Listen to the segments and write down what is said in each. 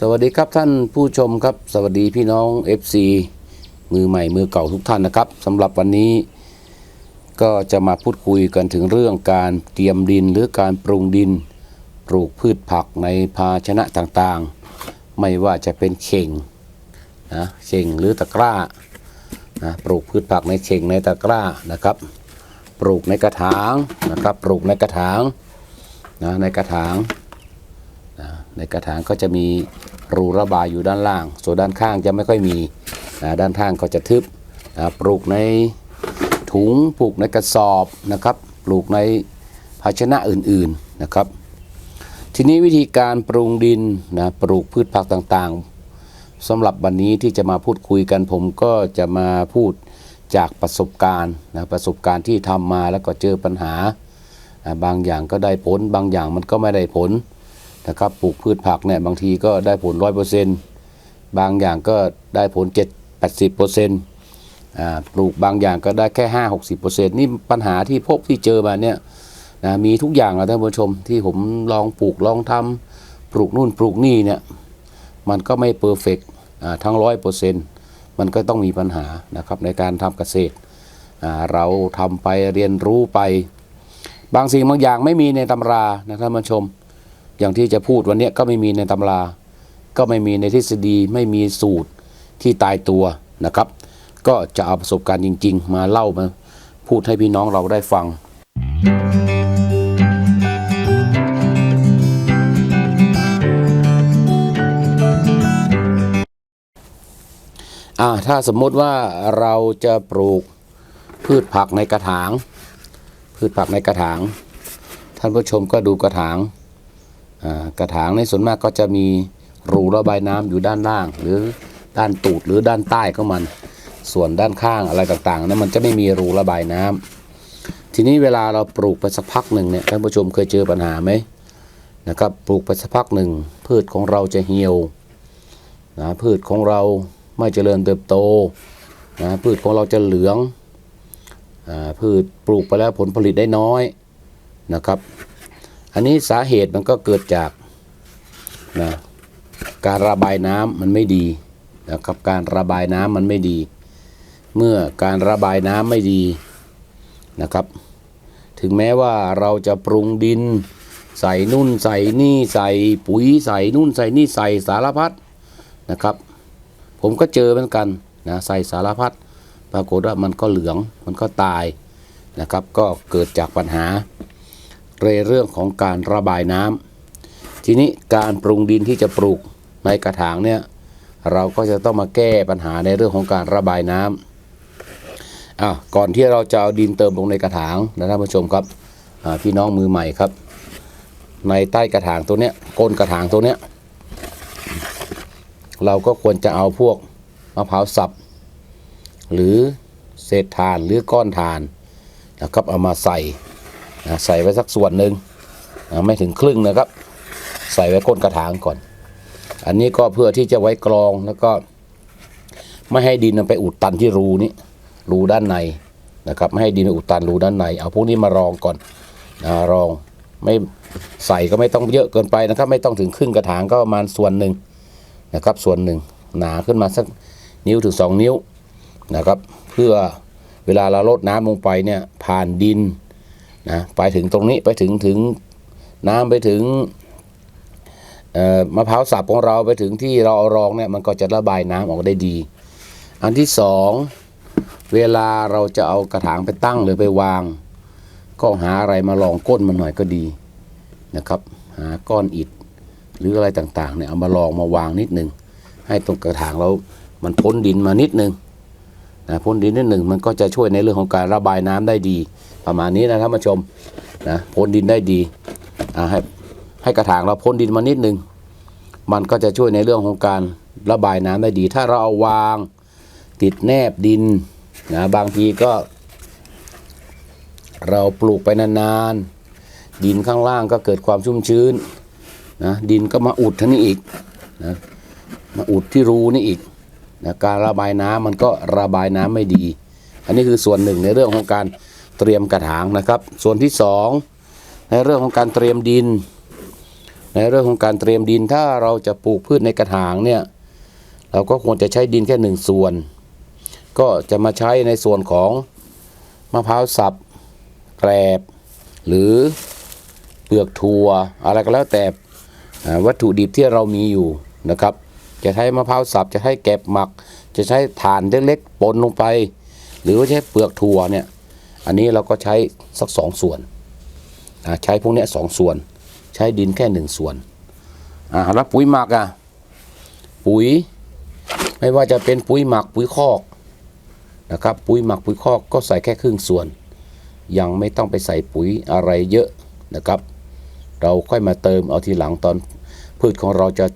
สวัสดีครับท่านผู้ชมครับ สวัสดีพี่น้อง FC มือใหม่มือเก่าทุกท่านนะครับสำหรับวันนี้ ก็จะมาพูดคุยกันถึงเรื่องการเตรียมดินหรือการปรุงดิน ปลูกพืชผักในภาชนะต่างๆ ไม่ว่าจะเป็นเข่งนะเข่งหรือตะกร้านะปลูกพืชผักในเข่งในตะกร้านะครับ ปลูกในกระถางนะครับ ปลูกในกระถางนะในกระถาง ในกระถางก็จะมีรูระบายอยู่ด้านล่าง ส่วนด้านข้างจะไม่ค่อยมีนะด้านข้างก็จะทึบนะปลูกในถุงปลูกในกระสอบนะครับ ปลูกในภาชนะอื่นๆนะครับ ทีนี้วิธีการปรุงดินนะปลูกพืชผักต่างๆสำหรับวันนี้ที่จะมาพูดคุยกันผมก็จะมาพูดจากประสบการณ์นะประสบการณ์ที่ทำมาแล้วก็เจอปัญหาอ่าบางอย่างก็ได้ผลบางอย่างมันก็ไม่ได้ผล นะครับปลูกพืชผักเนี่ยบางทีก็ได้ผลร้อยเปอร์เซ็นต์บางอย่างก็ได้ผลเจ็ดแปดสิบเปอร์เซ็นต์ปลูกบางอย่างก็ได้แค่ห้าหกสิบเปอร์เซ็นต์นี่ปัญหาที่พบที่เจอมาเนี่ยนะมีทุกอย่างนะท่านผู้ชมที่ผมลองปลูกลองทำปลูกนู่นปลูกนี่เนี่ยมันก็ไม่เพอร์เฟกทั้งร้อยเปอร์เซ็นต์มันก็ต้องมีปัญหานะครับในการทำเกษตร เราทำไปเรียนรู้ไป บางสิ่งบางอย่างไม่มีในตำรานะท่านผู้ชม อย่างที่จะพูดวันนี้ก็ไม่มีในตำรา ก็ไม่มีในทฤษฎีไม่มีสูตรที่ตายตัวนะครับ ก็จะเอาประสบการณ์จริง ๆ มาเล่ามาพูดให้พี่น้องเราได้ฟังอ่าถ้าสมมติว่าเราจะปลูกพืชผักในกระถาง พืชผักในกระถาง ท่านผู้ชมก็ดูกระถาง กระถางในส่วนมากก็จะมีรูระบายน้ำอยู่ด้านล่าง หรือด้านตูดหรือด้านใต้ของมัน ส่วนด้านข้างอะไรต่างๆนั้นมันจะไม่มีรูระบายน้ำทีนี้เวลาเราปลูกไปสักพักหนึ่งเนี่ยท่านผู้ชมเคยเจอปัญหาไหมนะครับปลูกไปสักพักหนึ่งพืชของเราจะเหี่ยวนะพืชของเราไม่เจริญเติบโตนะพืชของเราจะเหลืองอพืชปลูกไปแล้วผลผลิตได้น้อยนะครับ อันนี้สาเหตุมันก็เกิดจากนะการระบายน้ำมันไม่ดีนะครับการระบายน้ำมันไม่ดี เมื่อการระบายน้ำไม่ดีนะครับ ถึงแม้ว่าเราจะปรุงดิน ใส่นุ่นใส่นี่ใส่ปุ๋ยใส่นุ่นใส่นี่ใส่สารพัดนะครับ ผมก็เจอเหมือนกันนะใส่สารพัดปรากฏว่ามันก็เหลืองมันก็ตายนะครับ ก็เกิดจากปัญหา ในเรื่องของการระบายน้ำทีนี้การปรุงดินที่จะปลูกในกระถางเนี่ยเราก็จะต้องมาแก้ปัญหาในเรื่องของการระบายน้ำอะก่อนที่เราจะเอาดินเติมลงในกระถางนะท่านผู้ชมครับพี่น้องมือใหม่ครับ ในใต้กระถางตัวเนี้ยก้นกระถางตัวเนี้ยเราก็ควรจะเอาพวกมะพร้าวสับ หรือเศษถ่านหรือก้อนถ่านนะครับเอามาใส่ ใส่ไว้สักส่วนหนึ่งไม่ถึงครึ่งนะครับ ใส่ไว้ก้นกระถางก่อน อันนี้ก็เพื่อที่จะไว้กรองแล้วก็ ไม่ให้ดินมันไปอุดตันที่รูนี้รูด้านในนะครับ ไม่ให้ดินอุดตันรูด้านใน เอาพวกนี้มารองก่อนนะรองไม่ใส่ก็ไม่ต้องเยอะเกินไปนะครับ ไม่ต้องถึงครึ่งกระถางก็ประมาณส่วนหนึ่งนะครับ ส่วนหนึ่งหนาขึ้นมาสักนิ้วถึงสองนิ้วนะครับ เพื่อเวลาเราลดน้ำลงไปเนี่ยผ่านดิน นะไปถึงตรงนี้ไปถึงถึงน้ำไปถึงมะพร้าวสับของเราไปถึงที่เราเอารองเนี่ยมันก็จะระบายน้ำออกได้ดี อันที่สองเวลาเราจะเอากระถางไปตั้งหรือไปวาง ก็หาอะไรมาลองก้นมันหน่อยก็ดีนะครับ หาก้อนอิฐหรืออะไรต่างๆเนี่ยเอามาลองมาวางนิดนึง ให้ตรงกระถางเรา มันพ้นดินมานิดนึงนะพ้นดินนิดหนึ่งมันก็จะช่วยในเรื่องของการระบายน้ำได้ดี ประมาณนี้นะท่านผู้ชมนะพ้นดินได้ดีให้ให้กระถางเราพ้นดินมานิดนึง มันก็จะช่วยในเรื่องของการระบายน้ำได้ดี ถ้าเราเอาวางติดแนบดินนะบางทีก็ เราปลูกไปนานๆ ดินข้างล่างก็เกิดความชุ่มชื้นนะดินก็มาอุดท่านี้อีกนะมาอุดที่รูนี่อีกนะการระบายน้ำมันก็ระบายน้ำไม่ดี อันนี้คือส่วนหนึ่งในเรื่องของการ เตรียมกระถางนะครับ ส่วนที่สองในเรื่องของการเตรียมดิน ในเรื่องของการเตรียมดินถ้าเราจะปลูกพืชในกระถางเนี่ยเราก็ควรจะใช้ดินแค่หนึ่งส่วน ก็จะมาใช้ในส่วนของมะพร้าวสับแกลบ หรือเปลือกถั่วอะไรก็แล้วแต่วัตถุดิบที่เรามีอยู่นะครับ จะใช้มะพร้าวสับจะใช้แกบหมัก จะใช้ถ่านเล็กๆปนลงไป หรือว่าใช้เปลือกถั่วเนี่ย อันนี้เราก็ใช้สักสองส่วนใช้พวกนี้สองส่วน ใช้ดินแค่หนึ่งส่วนอ่าแล้วปุ๋ยหมักอะปุ๋ย ไม่ว่าจะเป็นปุ๋ยหมักปุ๋ยคอกนะครับปุ๋ยหมักปุ๋ยคอกก็ใส่แค่ครึ่งส่วน ยังไม่ต้องไปใส่ปุ๋ยอะไรเยอะนะครับ เราค่อยมาเติมเอาทีหลังตอนพืชของเราจะ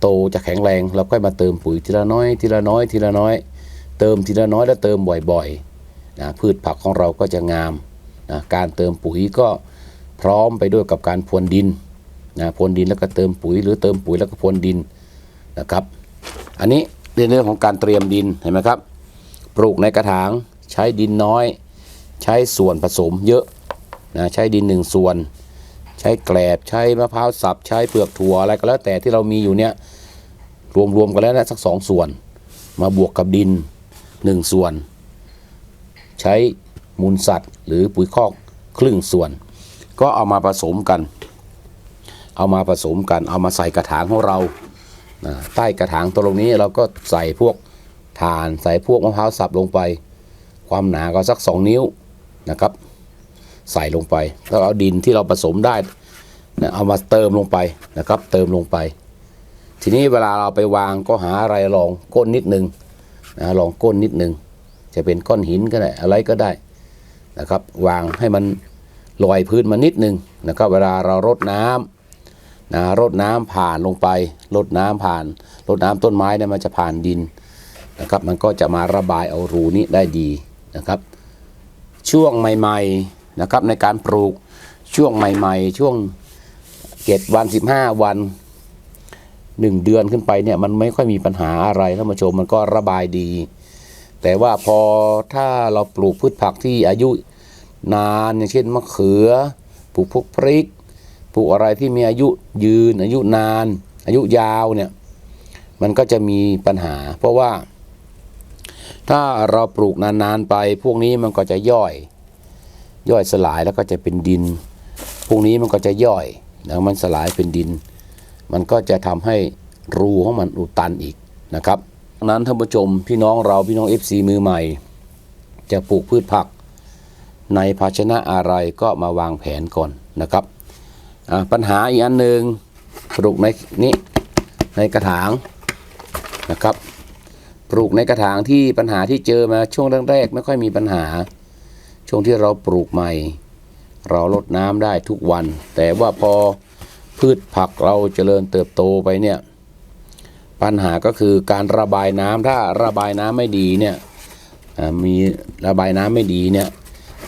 โตจะแข็งแรงเราค่อยมาเติมปุ๋ยทีละน้อยทีละน้อยทีละน้อย เติมทีละน้อยแล้วเติมบ่อยๆ นะพืชผักของเราก็จะงามนะการเติมปุ๋ยก็พร้อมไปด้วยกับการพรวนดินนะพรวนดินแล้วก็เติมปุ๋ย หรือเติมปุ๋ยแล้วก็พรวนดินนะครับ อันนี้ในเรื่องของการเตรียมดินเห็นไหมครับ ปลูกในกระถางใช้ดินน้อย ใช้ส่วนผสมเยอะนะใช้ดินหนึ่งส่วน ใช้แกลบใช้มะพร้าวสับ ใช้เปลือกถั่วอะไรก็แล้วแต่ที่เรามีอยู่เนี่ยรวมๆกันแล้วนะสักสองส่วน มาบวกกับดินหนึ่งส่วน ใช้มูลสัตว์ หรือปุ๋ยคอกครึ่งส่วน ก็เอามาผสมกัน เอามาผสมกัน เอามาใส่กระถางของเรานะใต้กระถางตรงนี้เราก็ใส่พวกถ่านใส่พวกมะพร้าวสับลงไป ความหนาก็สัก 2 นิ้วนะครับ ใส่ลงไป แล้วเอาดินที่เราผสมได้นะเอามาเติมลงไปนะครับ เติมลงไป ทีนี้เวลาเราไปวางก็หาอะไรรองก้นนิดนึงนะรองก้นนิดนึง จะเป็นก้อนหินก็ได้อะไรก็ได้นะครับ วางให้มันลอยพื้นมานิดนึงนะครับเวลาเรารดน้ำนะรดน้ำผ่านลงไปรดน้ำผ่านรดน้ำต้นไม้เนี่ยมันจะผ่านดินนะครับ มันก็จะมาระบายเอารูนี้ได้ดีนะครับ ช่วงใหม่ๆนะครับในการปลูกช่วงใหม่ ๆ ช่วงเจ็ดวันสิบห้าวันหนึ่งเดือนขึ้นไปเนี่ยมันไม่ค่อยมีปัญหาอะไรท่านผู้ชมมันก็ระบายดี แต่ว่าพอถ้าเราปลูกพืชผักที่อายุนานอย่างเช่นมะเขือ ปลูกพวกพริก ปลูกอะไรที่มีอายุยืน อายุนาน อายุยาวเนี่ยมันก็จะมีปัญหา เพราะว่า ถ้าเราปลูกนานๆไป พวกนี้มันก็จะย่อย ย่อยสลายแล้วก็จะเป็นดิน พวกนี้มันก็จะย่อยแล้วมันสลายเป็นดิน มันก็จะทำให้รูของมันอุดตันอีกนะครับ นั้นท่านผู้ชมพี่น้องเราพี่น้อง FC มือใหม่ จะปลูกพืชผัก ในภาชนะอะไรก็มาวางแผนก่อนนะครับปัญหาอีกอันหนึ่งปลูกในนี้ในกระถางนะครับ ปลูกในกระถางที่ปัญหาที่เจอมาช่วงแรกๆไม่ค่อยมีปัญหา ช่วงที่เราปลูกใหม่ เราลดน้ำได้ทุกวัน แต่ว่าพอพืชผักเราเจริญเติบโตไปเนี่ย ปัญหาก็คือการระบายน้ำถ้าระบายน้ำไม่ดีเนี่ยมีระบายน้ำไม่ดีเนี่ย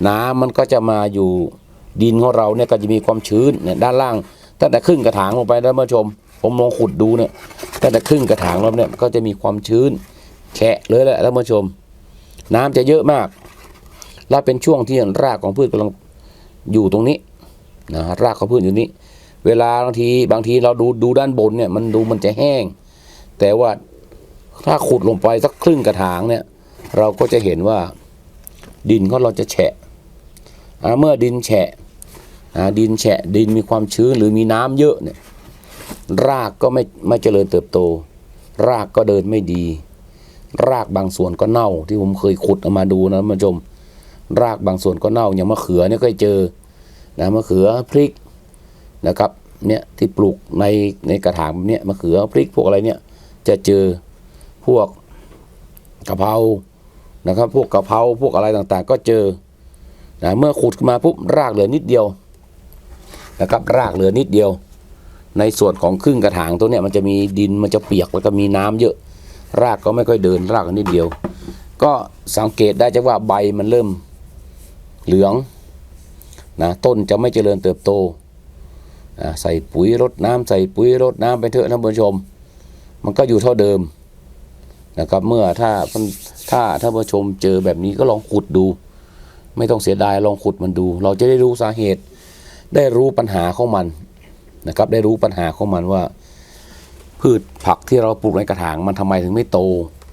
น้ำมันก็จะมาอยู่ดินของเราเนี่ยก็จะมีความชื้นเนี่ยด้านล่างตั้งแต่ครึ่งกระถางลงไปแล้วมาชม ผมลองขุดดูเนี่ยตั้งแต่ครึ่งกระถางล้วเนี่ยก็จะมีความชื้นแฉะเลยแหละแล้วมาชม น้ำจะเยอะมาก แล้วเป็นช่วงที่รากของพืชกำลังอยู่ตรงนี้นะรากของพืชอยู่นี้ เวลาบางทีบางทีเราดูดูด้านบนเนี่ยมันดูมันจะแห้ง แต่ว่าถ้าขุดลงไปสักครึ่งกระถางเนี่ย เราก็จะเห็นว่าดินของเราจะแฉะเมื่อดินแฉะดินแฉะดินมีความชื้นหรือมีน้ำเยอะเนี่ยรากก็ไม่ไม่เจริญเติบโต รากก็เดินไม่ดี รากบางส่วนก็เน่าที่ผมเคยขุดเอามาดูนะท่านผู้ชม รากบางส่วนก็เน่าอย่างมะเขือเนี่ยเคยเจอนะมะเขือพริกนะครับเนี่ยที่ปลูกในในกระถางแบบเนี่ยมะเขือพริกพวกอะไรเนี่ย จะเจอพวกกะเพรานะครับ พวกกะเพราพวกอะไรต่างๆ ก็เจอนะเมื่อขุดขึ้นมาปุ๊บรากเหลือนิดเดียวนะครับ รากเหลือนิดเดียว ในส่วนของครึ่งกระถางตัวเนี้ยมันจะมีดินมันจะเปียกแล้วก็มีน้ำเยอะ รากก็ไม่ค่อยเดินรากนิดเดียว ก็สังเกตได้จากว่าใบมันเริ่มเหลืองนะต้นจะไม่เจริญเติบโตใส่ปุ๋ยรดน้ำใส่ปุ๋ยรดน้ำไปเถอะท่านผู้ชม มันก็อยู่เท่าเดิมนะครับ เมื่อถ้าถ้าท่านผู้ชมเจอแบบนี้ก็ลองขุดดู ไม่ต้องเสียดายลองขุดมันดู เราจะได้รู้สาเหตุ ได้รู้ปัญหาของมันนะครับ ได้รู้ปัญหาของมันว่า พืชผักที่เราปลูกในกระถาง มันทำไมถึงไม่โต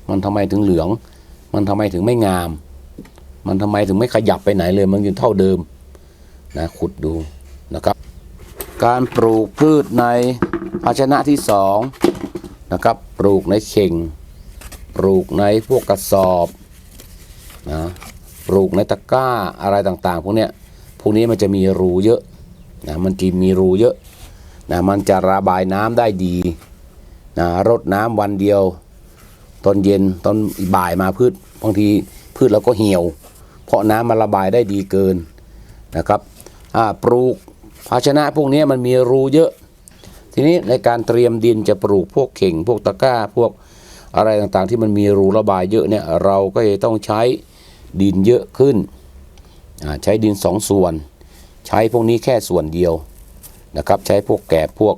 มันทำไมถึงเหลือง มันทำไมถึงไม่งาม มันทำไมถึงไม่ขยับไปไหนเลย มันยังเท่าเดิมนะขุดดูนะครับ การปลูกพืชในภาชนะที่สอง นะครับ ปลูกในเข่ง ปลูกในพวกกระสอบนะปลูกในตะกร้าอะไรต่างๆ พวกเนี้ยพวกนี้มันจะมีรูเยอะนะมันจะมีรูเยอะนะมันจะระบายน้ำได้ดีนะรดน้ำวันเดียว ตอนเย็นตอนบ่ายมาพืชบางทีพืชเราก็เหี่ยว เพราะน้ำมันระบายได้ดีเกินนะครับอ่าปลูกภาชนะพวกนี้มันมีรูเยอะ ทีนี้ในการเตรียมดินจะปลูกพวกเข่ง พวกตะกร้า พวกอะไรต่างๆ ที่มันมีรูระบายเยอะเนี่ยเราก็จะต้องใช้ดินเยอะขึ้น ใช้ดินสองส่วน ใช้พวกนี้แค่ส่วนเดียวนะครับใช้พวกแกบพวก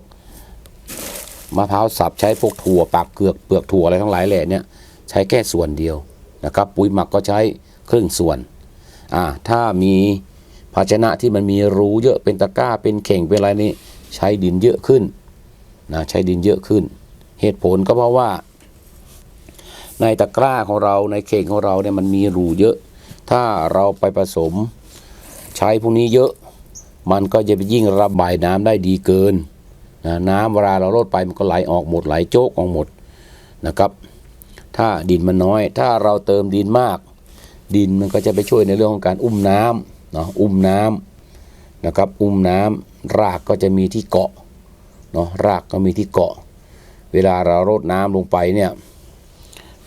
มะพร้าวสับใช้พวกถั่วปากเกลือกเปลือกถั่วอะไรทั้งหลายแหล่เนี่ยใช้แค่ส่วนเดียวนะครับ ปุ๋ยหมักก็ใช้ครึ่งส่วนอ่าถ้ามีภาชนะที่มันมีรูเยอะเป็นตะกร้าเป็นเข่งเป็นอะไรนี่ใช้ดินเยอะขึ้น นะใช้ดินเยอะขึ้น เหตุผลก็เพราะว่า ในตะกร้าของเราในเข่งของเราเนี่ยมันมีรูเยอะ ถ้าเราไปผสมใช้พวกนี้เยอะ มันก็จะไปยิ่งระบายน้ำได้ดีเกินนะน้ำเวลาเราลดไปมันก็ไหลออกหมดไหลโจกออกหมดนะครับ ถ้าดินมันน้อย ถ้าเราเติมดินมาก ดินมันก็จะไปช่วยในเรื่องของการอุ้มน้ำเนาะอุ้มน้ำนะครับ อุ้มน้ำรากก็จะมีที่เกาะ เนาะรากก็มีที่เกาะ เวลาเรารดน้ำลงไปเนี่ย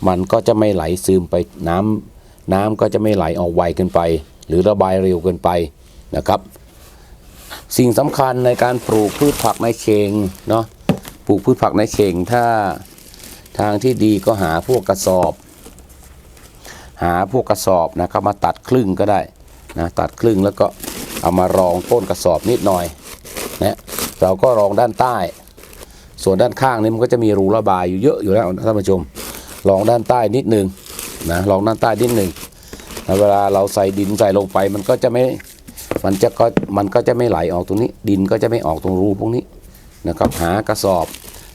มันก็จะไม่ไหลซึมไปน้ำน้ำก็จะไม่ไหลออกไวเกินไป หรือระบายเร็วเกินไปนะครับ สิ่งสำคัญในการปลูกพืชผักในเข่งเนาะปลูกพืชผักในเข่งถ้าทางที่ดีก็หาพวกกระสอบ หาพวกกระสอบนะครับมาตัดครึ่งก็ได้นะตัดครึ่งแล้วก็เอามารองต้นกระสอบนิดหน่อยนะ เราก็รองด้านใต้ ส่วนด้านข้างนี่มันก็จะมีรูระบายอยู่เยอะอยู่แล้วท่านผู้ชมลองด้านใต้นิดหนึ่งนะลองด้านใต้นิดหนึ่งเวลาเราใส่ดินใส่ลงไปมันก็จะไม่มันจะก็มันก็จะไม่ไหลออกตรงนี้ ดินก็จะไม่ออกตรงรูพวกนี้นะครับหากระสอบ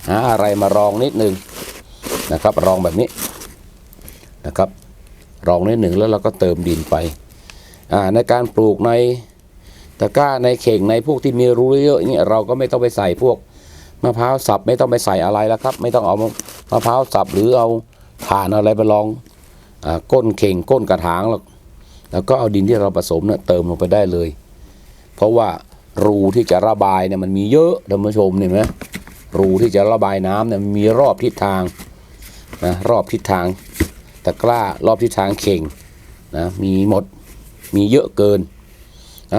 หาอะไรมารองนิดหนึ่งนะครับ รองแบบนี้นะครับ รองนิดหนึ่งแล้วเราก็เติมดินไปในการปลูกใน ตะกร้าในเข่งในพวกที่มีรูเยอะเนี่ยเราก็ไม่ต้องไปใส่พวกมะพร้าวสับไม่ต้องไปใส่อะไรแล้วครับ ไม่ต้องเอามะพร้าวสับหรือเอาถ่านอะไรไปลองอก้นเข่งก้นกระถางแล้วแล้วก็เอาดินที่เราผสมเนี่ยเติมลงไปได้เลย เพราะว่ารูที่จะระบายเนี่ยมันมีเยอะท่านผู้ชมเห็นไหมรูที่จะระบายน้ำเนี่ยมีรอบทิศทางนะรอบทิศทางตะกร้ารอบทิศทางเข่งนะมีหมดมีเยอะเกิน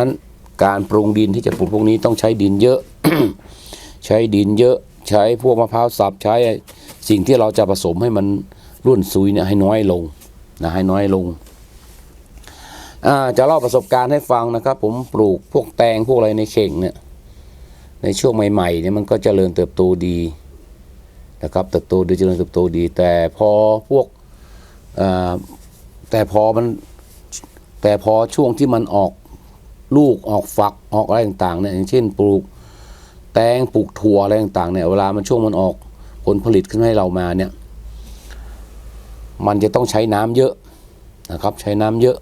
นั้น การปรุงดินที่จะปลูกพวกนี้ต้องใช้ดินเยอะ ใช้ดินเยอะ ใช้พวกมะพร้าวสับใช้สิ่งที่เราจะผสมให้มันรุ่นซุยเนี่ยให้น้อยลงนะให้น้อยลงจะเล่าประสบการณ์ให้ฟังนะครับ ผมปลูกพวกแตงพวกอะไรในเข่งเนี่ยในช่วงใหม่ๆเนี่ยมันก็เจริญเติบโตดีนะครับเติบโตดีเจริญเติบโตดี แต่พอพวกแต่พอมันแต่พอช่วงที่มันออก ลูกออกฝักออกอะไรต่างๆเนี่ยอย่างเช่นปลูกแตงปลูกถั่วอะไรต่างๆเนี่ยเวลามันช่วงมันออกผลผลิตขึ้นให้เรามาเนี่ยมันจะต้องใช้น้ำเยอะนะครับใช้น้ำเยอะ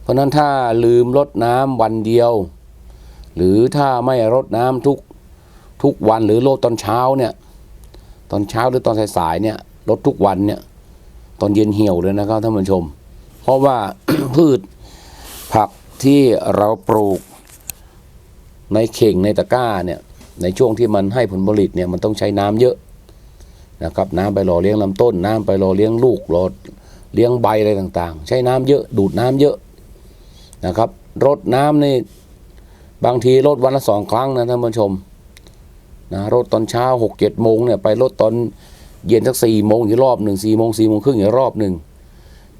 เพราะฉะนั้นถ้าลืมรดน้ำวันเดียว หรือถ้าไม่รดน้ำทุกทุกวันหรือรดตอนเช้าเนี่ยตอนเช้าหรือตอนสายๆเนี่ยรดทุกวันเนี่ยตอนเย็นเหี่ยวเลยนะครับท่านผู้ชม เพราะว่าพืช ที่เราปลูกในเข่งในตะกร้าเนี่ยในช่วงที่มันให้ผลผลิตเนี่ยมันต้องใช้น้ำเยอะนะครับน้ำไปหล่อเลี้ยงลำต้น น้ำไปหล่อเลี้ยงลูกหล่อเลี้ยงใบอะไรต่างๆ ใช้น้ำเยอะดูดน้ำเยอะนะครับรดน้ำนี่บางทีรดวันละสองครั้งนะท่านผู้ชมนะรดตอนเช้าหกเจ็ดโมงเนี่ยไปรดตอนเย็นสักสี่โมงอีกรอบหนึ่งสี่โมงสี่โมงครึ่งอีกรอบหนึ่ง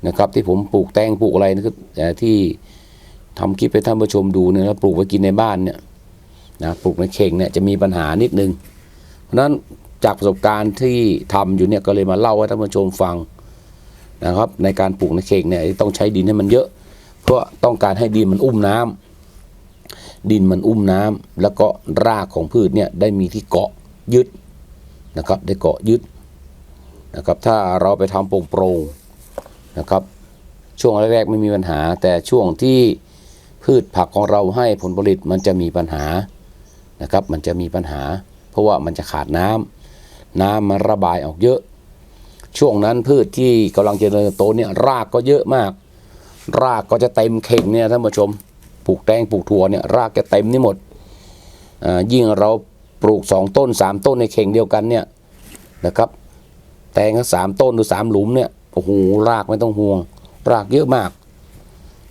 นะครับที่ผมปลูกแตงปลูกอะไรนะครับที่ ทำคลิปให้ท่านผู้ชมดูเนี่ยนะปลูกไว้กินในบ้านเนี่ยนะปลูกในเข่งเนี่ยจะมีปัญหานิดนึง เพราะนั้นจากประสบการณ์ที่ทำอยู่เนี่ยก็เลยมาเล่าให้ท่านผู้ชมฟังนะครับ ในการปลูกในเข่งเนี่ยต้องใช้ดินให้มันเยอะ เพราะต้องการให้ดินมันอุ้มน้ดินมันอุ้มน้ำแล้วก็รากของพืชเนี่ยได้มีที่เกาะยึดนะครับ ได้เกาะยึดนะครับ ถ้าเราไปทำโปร่งๆนะครับ ช่วงแรกๆไม่มีปัญหาแต่ช่วงที่ พืชผักของเราให้ผลผลิตมันจะมีปัญหานะครับ มันจะมีปัญหา เพราะว่ามันจะขาดน้ำน้ำมันระบายออกเยอะ ช่วงนั้นพืชที่กำลังเจริญโตเนี่ยรากก็เยอะมาก รากก็จะเต็มเข่งเนี่ยท่านผู้ชมปลูกแตงปลูกถั่วเนี่ยรากจะเต็มนี่หมดอ่ายิ่งเราปลูกสองต้นสามต้นในเข่งเดียวกันเนี่ยนะครับ แตงก็สามต้นหรือสามหลุมเนี่ยโอ้โหรากไม่ต้องห่วง รากเยอะมาก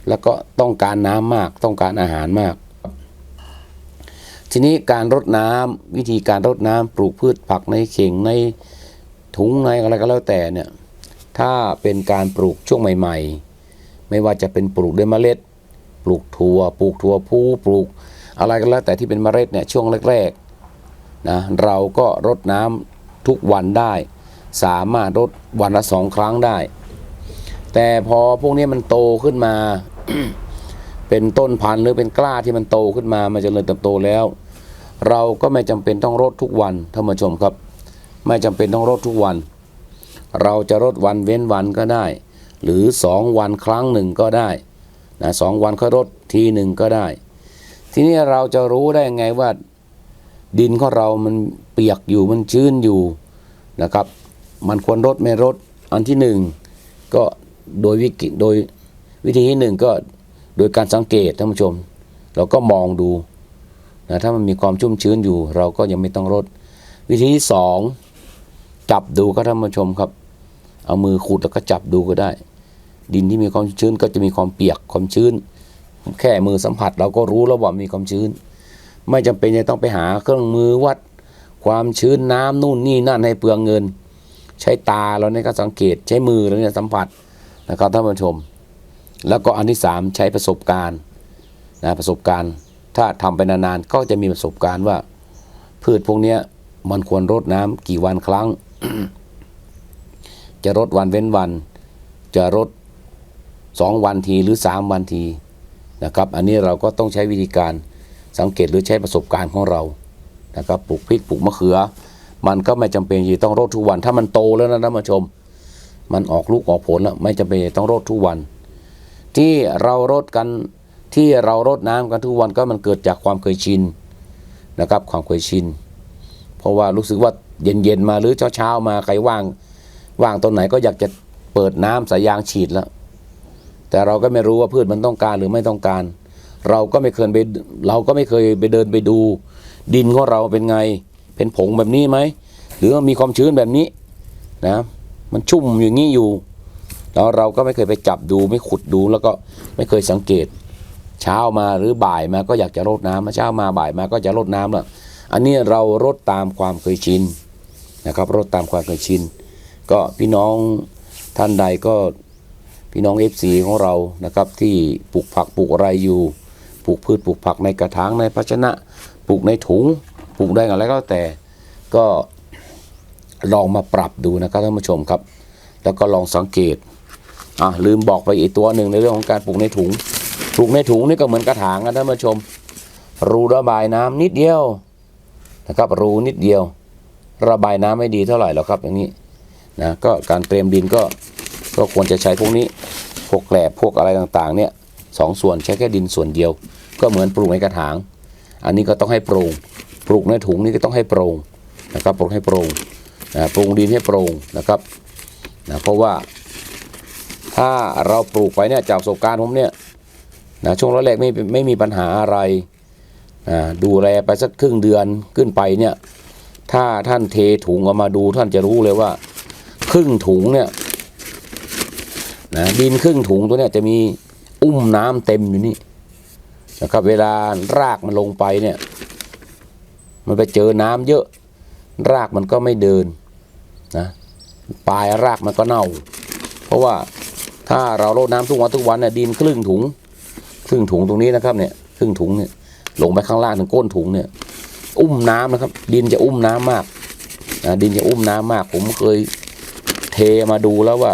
แล้วก็ต้องการน้ำมาก ต้องการอาหารมาก ทีนี้การรดน้ำวิธีการรดน้ำปลูกพืชผักในเข่งในถุงในอะไรก็แล้วแต่เนี่ยถ้าเป็นการปลูกช่วงใหม่ ๆ ไม่ว่าจะเป็นปลูกด้วยเมล็ด ปลูกถั่ว ปลูกถั่วพูปลูกอะไรก็แล้วแต่ที่เป็นเมล็ดเนี่ยช่วงแรกๆนะเราก็รดน้ำทุกวันได้ สามารถรดวันละสองครั้งได้ แต่พอพวกนี้มันโตขึ้นมา เป็นต้นพันธุ์หรือเป็นกล้าที่มันโตขึ้นมา มันจเจริญเติบโตแล้ว เราก็ไม่จำเป็นต้องรดทุกวันท่านผู้ชมครับ ไม่จำเป็นต้องรดทุกวัน เราจะรดวันเว้นวันก็ได้ หรือสองวันครั้งหนึ่งก็ได้นะสองวันค่อยรดทีหนึ่งก็ได้ ทีนี้เราจะรู้ได้ไงว่าดินของเรามันเปียกอยู่มันชื้นอยู่นะครับ มันควรรดไม่รดอันที่หนึ่งก็โดยวิกิโดย วิธีที่หนึ่งก็โดยการสังเกตท่านผู้ชม เราก็มองดูนะถ้ามันมีความชุ่มชื้นอยู่ เราก็ยังไม่ต้องรด วิธีที่สองจับดูก็ท่านผู้ชมครับ เอามือขุดแล้วก็จับดูก็ได้ ดินที่มีความชื้นก็จะมีความเปียกความชื้น แค่มือสัมผัส เราก็รู้แล้วว่ามีความชื้น ไม่จำเป็นจะต้องไปหาเครื่องมือวัด ความชื้นน้ำนู่นนี่นั่นให้เปลืองเงิน ใช้ตาเราในการสังเกตใช้มือเราเนี่ยสัมผัสนะครับท่านผู้ชม แล้วก็อันที่สามใช้ประสบการณ์นะประสบการณ์ถ้าทำไปนานๆก็จะมีประสบการณ์ว่า พืชพวกเนี้ยมันควรรดน้ำกี่วันครั้ง จะรดวันเว้นวัน จะรดสองวันทีหรือสามวันทีนะครับ อันนี้เราก็ต้องใช้วิธีการสังเกตหรือใช้ประสบการณ์ของเรานะครับปลูกพริกปลูกมะเขือ มันก็ไม่จำเป็นที่ต้องรดทุกวัน ถ้ามันโตแล้วนะท่านผู้ชม มันออกลูกออกผลแล้วไม่จำเป็นต้องรดทุกวัน ที่เรารดกันที่เรารดน้ำกันทุกวันก็มันเกิดจากความเคยชินนะครับความเคยชิน เพราะว่ารู้สึกว่าเย็นๆมาหรือเช้าๆมาใครว่างว่างตรงไหนก็อยากจะเปิดน้ำสายยางฉีดแล้ว แต่เราก็ไม่รู้ว่าพืชมันต้องการหรือไม่ต้องการ เราก็ไม่เคยไปเราก็ไม่เคยไปเดินไปดู ดินของเราเป็นไงเป็นผงแบบนี้ไหมหรือมีความชื้นแบบนี้นะมันชุ่มอย่างนี้อยู่ แล้วเราก็ไม่เคยไปจับดูไม่ขุดดูแล้วก็ไม่เคยสังเกต เช้ามาหรือบ่ายมาก็อยากจะรดน้ำมาเช้ามาบ่ายมาก็จะรดน้ำล้วอันนี้เรารดตามความเคยชินนะครับรดตามความเคยชินก็พี่น้องท่านใดก็พี่น้องเอฟซีของเรานะครับที่ปลูกผักปลูกอะไรอยู่ปลูกพืชปลูกผักในกระถางในภาชนะปลูกในถุงปลูกได้อะไรก็แต่ก็ลองมาปรับดูนะครับท่านผู้ชมครับ แล้วก็ลองสังเกต อะลืมบอกไปอีกตัวหนึ่งในเรื่องของการปลูกในถุงปลูกในถุงนี่ก็เหมือนกระถางนะท่านผู้ชม รูระบายน้ำนิดเดียวนะครับ รูนิดเดียว ระบายน้ำไม่ดีเท่าไหร่หรอกครับอย่างนี้นะก็การเตรียมดินก็ก็ควรจะใช้พวกนี้พวกแกลบพวกอะไรต่างๆเนี่ยสองส่วนใช้แค่ดินส่วนเดียว ก็เหมือนปลูกในกระถาง อันนี้ก็ต้องให้โปร่งปลูกในถุงนี่ก็ต้องให้โปร่งนะครับปลูกให้โปร่งนะปรุงดินให้โปร่งนะครับนะเพราะว่า ถ้าเราปลูกไปเนี่ยจากประสบการณ์ผมเนี่ยนะช่วงแรกไม่ไม่มีปัญหาอะไรอ่าดูแลไปสักครึ่งเดือนขึ้นไปเนี่ยถ้าท่านเทถุงออกมาดูท่านจะรู้เลยว่า ครึ่งถุงเนี่ยนะดินครึ่งถุงตัวเนี้ยจะมีอุ้มน้ำเต็มอยู่นี่นะครับเวลารากมันลงไปเนี่ย มันไปเจอน้ำเยอะ รากมันก็ไม่เดินนะปลายรากมันก็เน่า เพราะว่า ถ้าเรารดน้ำทุกวันทุกวันเนี่ยดินครึ่งถุงครึ่งถุงตรงนี้นะครับเนี่ยครึ่งถุงเนี่ยลงไปข้างล่างถึงก้นถุงเนี่ย อุ้มน้ำนะครับ ดินจะอุ้มน้ำมากนะดินจะอุ้มน้ำมาก ผมเคยเทมาดูแล้วว่า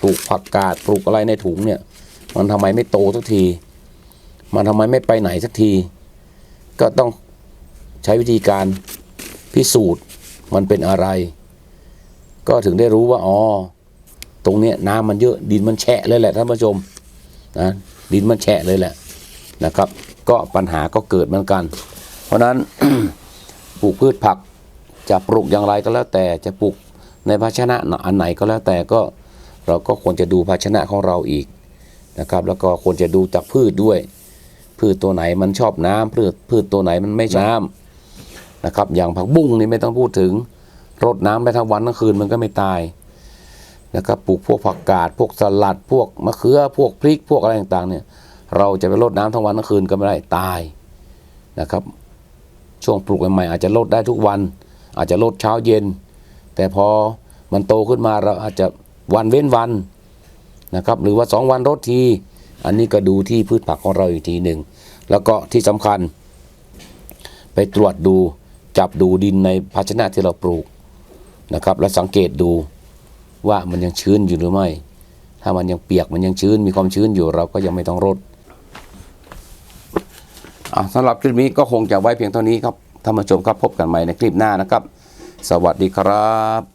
ปลูกผักกาดปลูกอะไรในถุงเนี่ย มันทำไมไม่โตสักที มันทำไมไม่ไปไหนสักที ก็ต้องใช้วิธีการพิสูจน์มันเป็นอะไร ก็ถึงได้รู้ว่าอ๋อ ตรงเนี้ยน้ำมันเยอะดินมันแฉะเลยแหละท่านผู้ชมนะดินมันแฉะเลยแหละนะครับ ก็ปัญหาก็เกิดเหมือนกัน เพราะฉะนั้นปลูกพืชผักจะปลูกอย่างไรก็แล้วแต่จะปลูกในภาชนะอันไหนก็แล้วแต่ก็เราก็ควรจะดูภาชนะของเราอีกนะครับ แล้วก็ควรจะดูจากพืชด้วย พืชตัวไหนมันชอบน้ำพืชพืชตัวไหนมันไม่ชอบน้ำนะครับ อย่างผักบุ้งนี่ไม่ต้องพูดถึงรดน้ำไปทั้งวันทั้งคืนมันก็ไม่ตาย นะครับปลูกพวกผักกาดพวกสลัด พวกมะเขือพวกพริกพวกอะไรต่างๆเนี่ยเราจะไปรดน้ำทั้งวันทั้งคืนก็ไม่ได้ตายนะครับ ช่วงปลูกใหม่ๆอาจจะลดได้ทุกวัน อาจจะลดเช้าเย็น แต่พอมันโตขึ้นมาเราอาจจะวันเว้นวันนะครับ หรือว่าสองวันลดที อันนี้ก็ดูที่พืชผักของเราอีกทีหนึ่งแล้วก็ที่สำคัญ ไปตรวจดูจับดูดินในภาชนะที่เราปลูกนะครับ แล้วสังเกตดู ว่ามันยังชื้นอยู่หรือไม่ ถ้ามันยังเปียกมันยังชื้น มีความชื้นอยู่เราก็ยังไม่ต้องรดสำหรับคลิปนี้ก็คงจะไว้เพียงเท่านี้ครับท่านผู้ชมครับพบกันใหม่ในคลิปหน้านะครับ สวัสดีครับ